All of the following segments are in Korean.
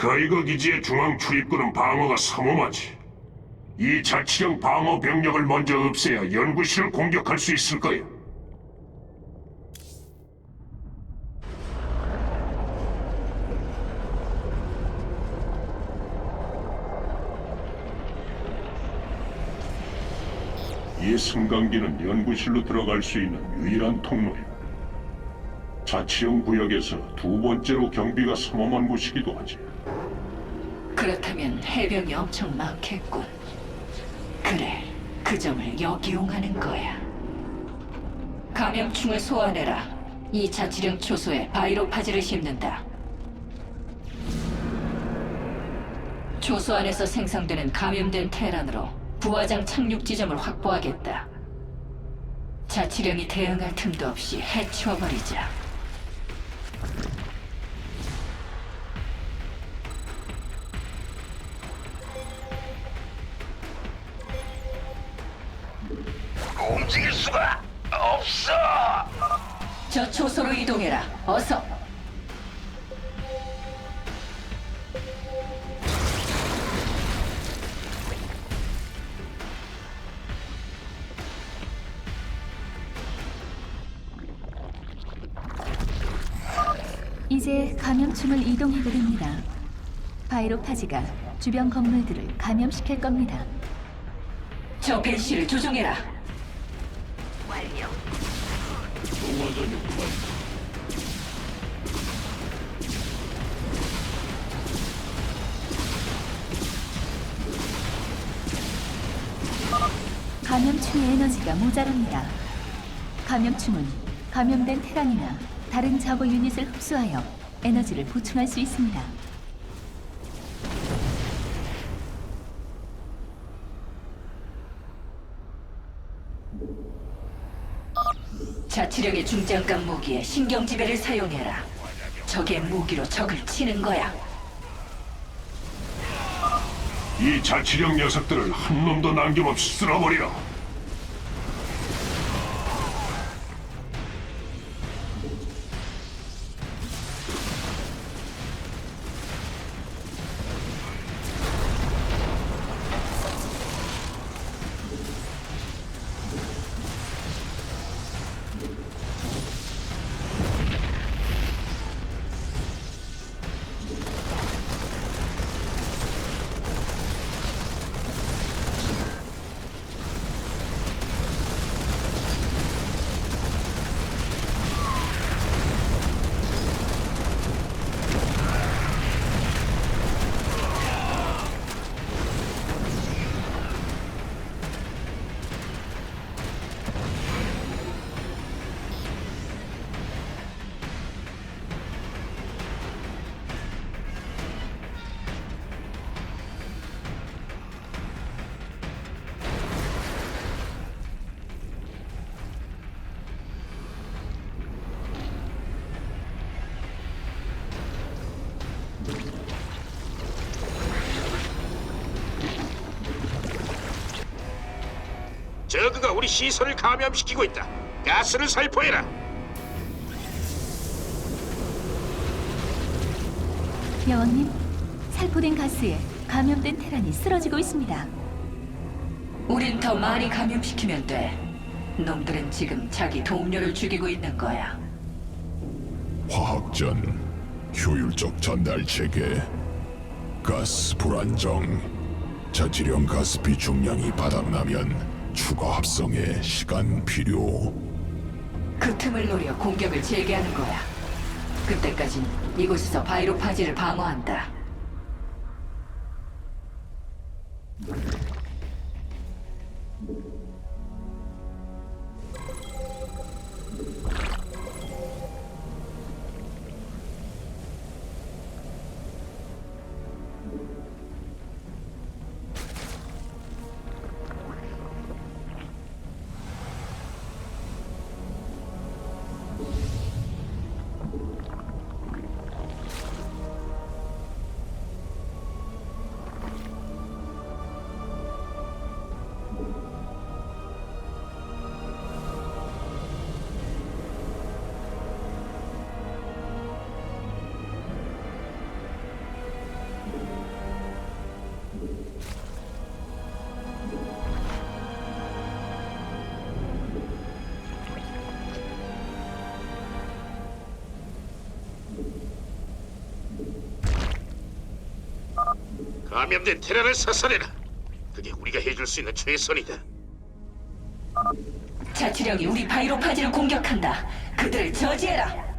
스카이거 기지의 중앙 출입구는 방어가 삼엄하지. 이 자치령 방어 병력을 먼저 없애야 연구실을 공격할 수 있을 거야. 이 승강기는 연구실로 들어갈 수 있는 유일한 통로야. 자치령 구역에서 두 번째로 경비가 삼엄한 곳이기도 하지. 그렇다면 해병이 엄청 많겠군. 그래, 그 점을 역이용하는 거야. 감염충을 소환해라. 이 자치령 초소에 바이로파지를 심는다. 초소 안에서 생성되는 감염된 테란으로 부화장 착륙 지점을 확보하겠다. 자치령이 대응할 틈도 없이 해치워버리자. 움직일 수가 없어. 저 초소로 이동해라. 어서. 이제 감염충을 이동해도 됩니다. 바이로파지가 주변 건물들을 감염시킬 겁니다. 저 벤시를 조종해라. 감염충의 에너지가 모자랍니다. 감염충은 감염된 테란이나 다른 저거 유닛을 흡수하여 에너지를 보충할 수 있습니다. 자치령의 중장갑 무기에 신경지배를 사용해라. 적의 무기로 적을 치는 거야. 이 자치령 녀석들을 한 놈도 남김없이 쓸어버리 저그가 우리 시설을 감염시키고 있다. 가스를 살포해라. 여왕님, 살포된 가스에 감염된 테란이 쓰러지고 있습니다. 우린 더 많이 감염시키면 돼. 놈들은 지금 자기 동료를 죽이고 있는 거야. 화학전, 효율적 전달 체계, 가스 불안정, 자치령 가스피 중량이 바닥나면 추가 합성에 시간 필요. 그 틈을 노려 공격을 재개하는 거야. 그때까진 이곳에서 바이로 파지를 방어한다. 감염된 테라를 사살해라. 그게 우리가 해줄 수 있는 최선이다. 자치령이 우리 바이로파지를 공격한다. 그들을 저지해라.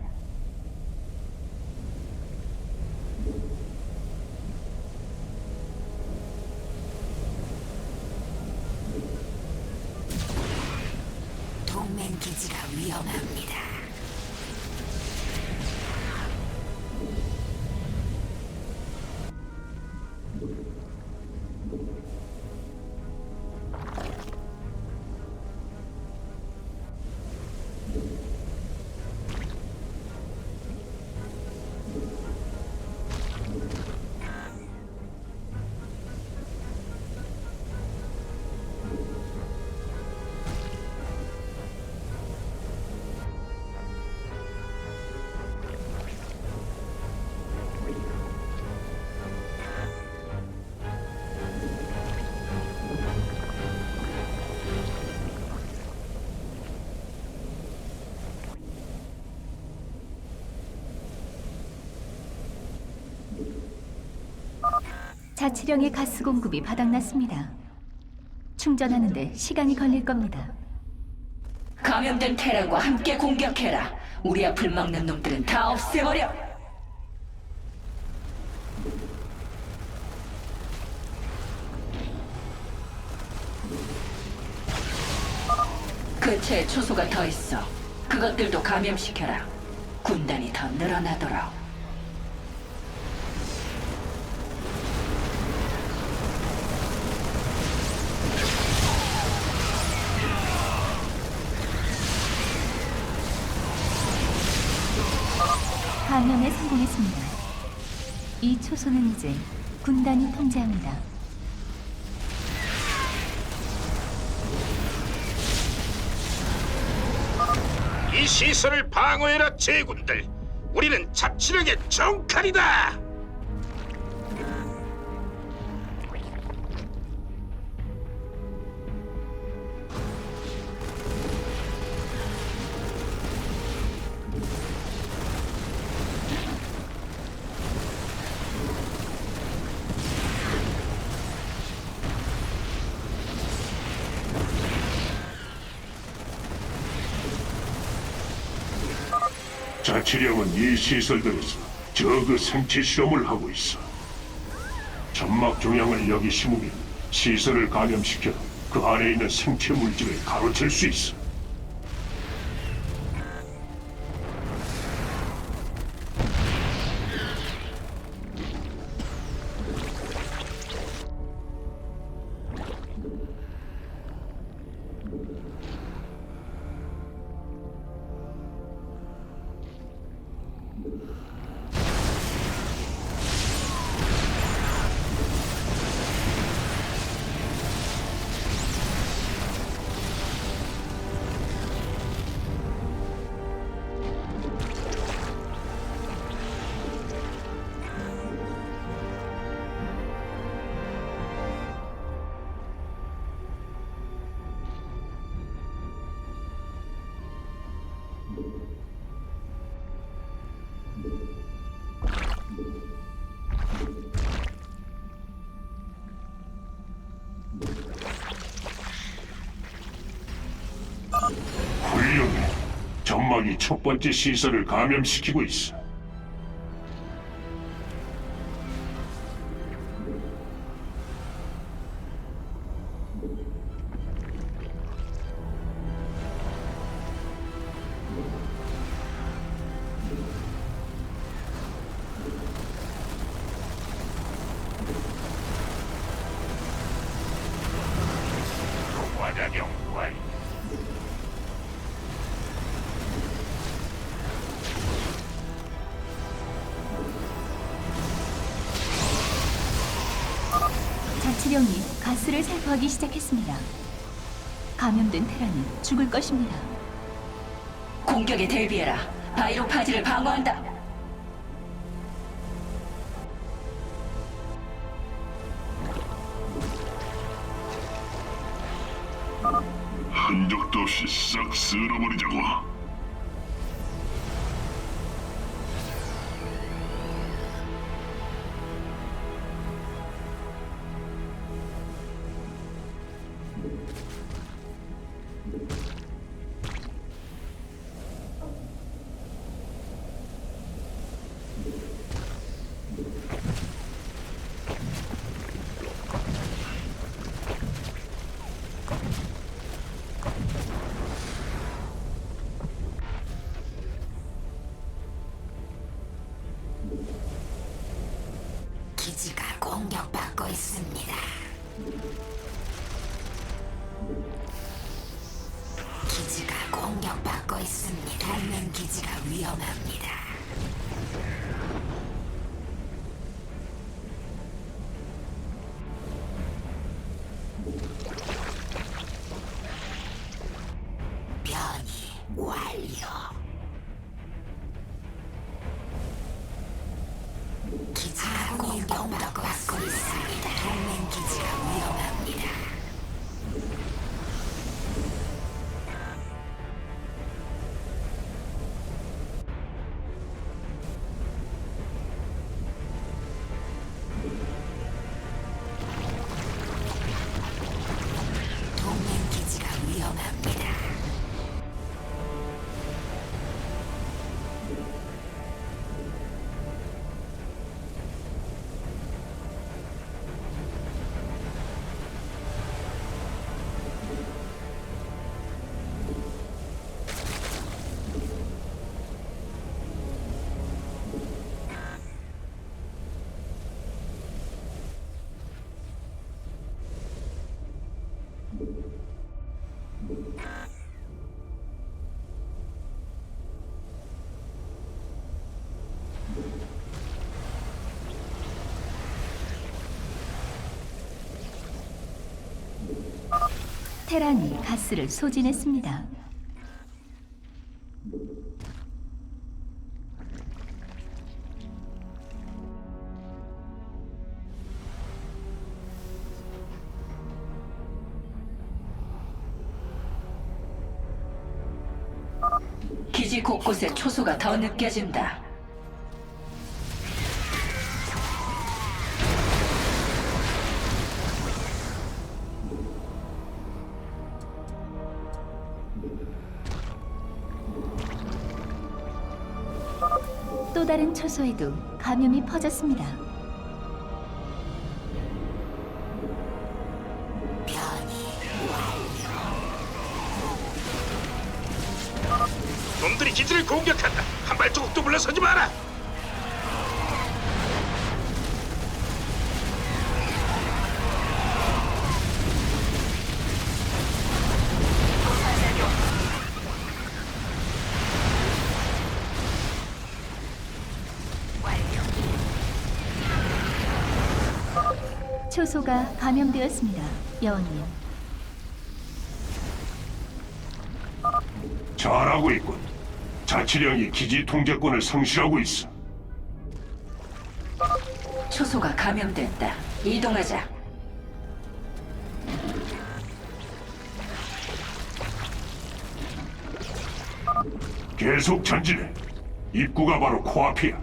자치령의 가스 공급이 바닥났습니다. 충전하는데 시간이 걸릴 겁니다. 감염된 테란과 함께 공격해라. 우리 앞을 막는 놈들은 다 없애버려. 근처에 초소가 더 있어. 그것들도 감염시켜라. 군단이 더 늘어나도록. 감염에 성공했습니다. 이 초소는 이제 군단이 통제합니다. 이 시설을 방어해라 제군들. 우리는 자치령의 정칼이다. 자치령은 이 시설들에서 저그 생체 실험을 하고 있어. 점막 종양을 여기 심으면 시설을 감염시켜 그 안에 있는 생체 물질을 가로챌 수 있어. 점막이 첫 번째 시설을 감염시키고 있어. 자치령이 가스를 살포하기 시작했습니다. 감염된 테라는 죽을 것입니다. 공격에 대비해라. 바이로 파지를 방어한다. 흔적도 없이 싹 쓸어버리자고. 기지가 공격받고 있습니다. 기지가 공격받고 있습니다. 동맹 기지가 위험합니다. 테란이 가스를 소진했습니다. 초소가 더 느껴진다. 또 다른 초소에도 감염이 퍼졌습니다. 한 발자국도 물러서지 마라. 초소가 감염되었습니다. 여왕님, 잘하고 있군. 자치령이 기지 통제권을 상실하고 있어. 초소가 감염됐다. 이동하자. 계속 전진해. 입구가 바로 코앞이야.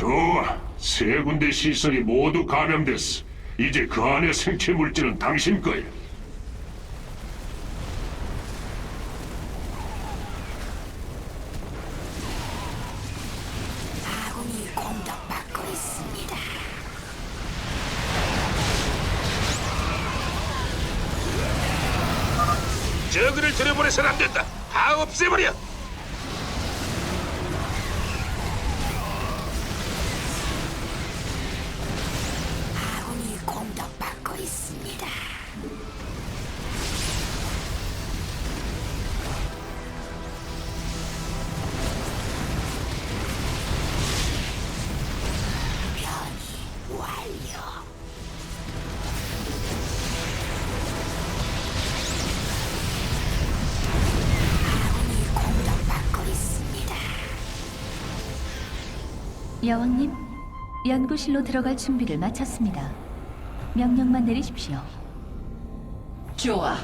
좋아. 세 군데 시설이 모두 감염됐어. 이제 그 안에 생체 물질은 당신 거야. 여왕님, 연구실로 들어갈 준비를 마쳤습니다. 명령만 내리십시오. 좋아.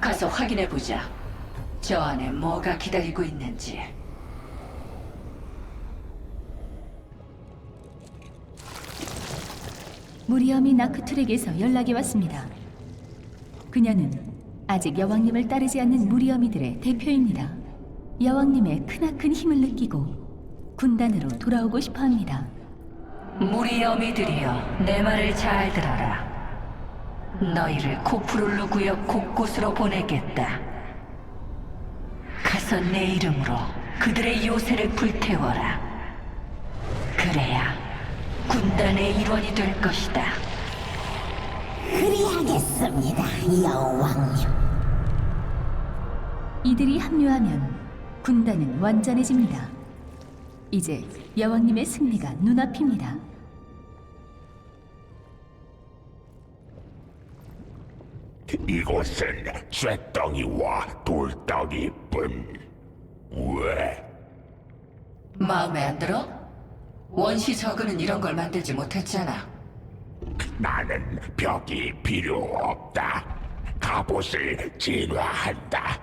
가서 확인해 보자. 저 안에 뭐가 기다리고 있는지. 무리엄이 나크툴에게서 연락이 왔습니다. 그녀는 아직 여왕님을 따르지 않는 무리엄이들의 대표입니다. 여왕님의 크나큰 힘을 느끼고 군단으로 돌아오고 싶어 합니다. 무리 어미들이여, 내 말을 잘 들어라. 너희를 코프룰루 구역 곳곳으로 보내겠다. 가서 내 이름으로 그들의 요새를 불태워라. 그래야 군단의 일원이 될 것이다. 그리하겠습니다, 여왕님. 이들이 합류하면 군단은 완전해집니다. 이제 여왕님의 승리가 눈앞입니다. 이곳은 쇠덩이와 돌덩이뿐. 왜? 마음에 안 들어? 원시 저그는 이런 걸 만들지 못했잖아. 나는 벽이 필요 없다. 갑옷을 진화한다.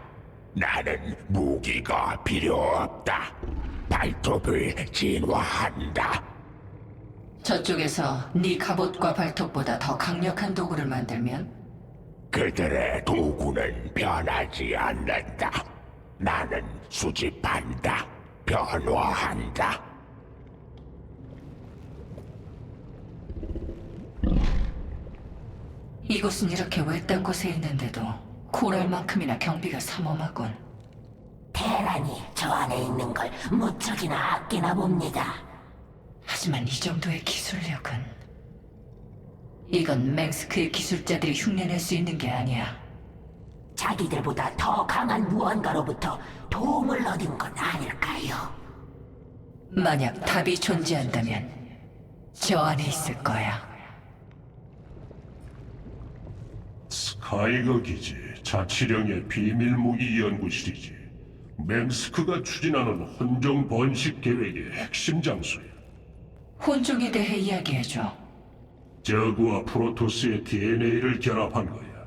나는 무기가 필요 없다. 발톱을 진화한다. 저쪽에서 네 갑옷과 발톱보다 더 강력한 도구를 만들면 그들의 도구는 변하지 않는다. 나는 수집한다. 변화한다. 이곳은 이렇게 외딴 곳에 있는데도 코랄만큼이나 경비가 삼엄하군. 테란이 저 안에 있는 걸 무척이나 아끼나 봅니다. 하지만 이 정도의 기술력은 이건 맹스크의 기술자들이 흉내낼 수 있는 게 아니야. 자기들보다 더 강한 무언가로부터 도움을 얻은 건 아닐까요? 만약 답이 존재한다면 저 안에 있을 거야. 스카이거 기지 자치령의 비밀 무기 연구실이지. 맹스크가 추진하는 혼종 번식 계획의 핵심 장소야. 혼종에 대해 이야기해줘. 저그와 프로토스의 DNA를 결합한 거야.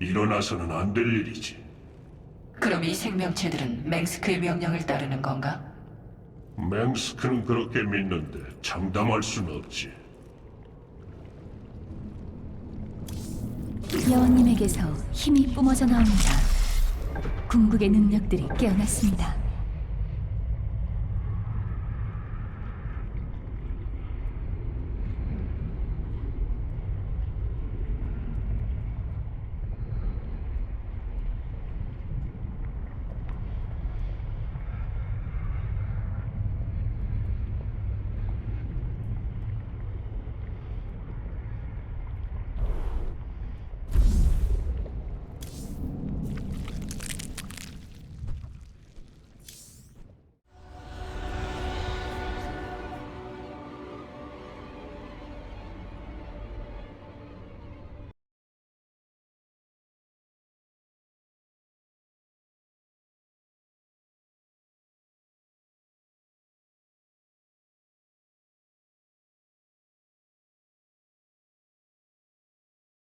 일어나서는 안 될 일이지. 그럼 이 생명체들은 맹스크의 명령을 따르는 건가? 맹스크는 그렇게 믿는데 장담할 순 없지. 여왕님에게서 힘이 뿜어져 나옵니다. 궁극의 능력들이 깨어났습니다.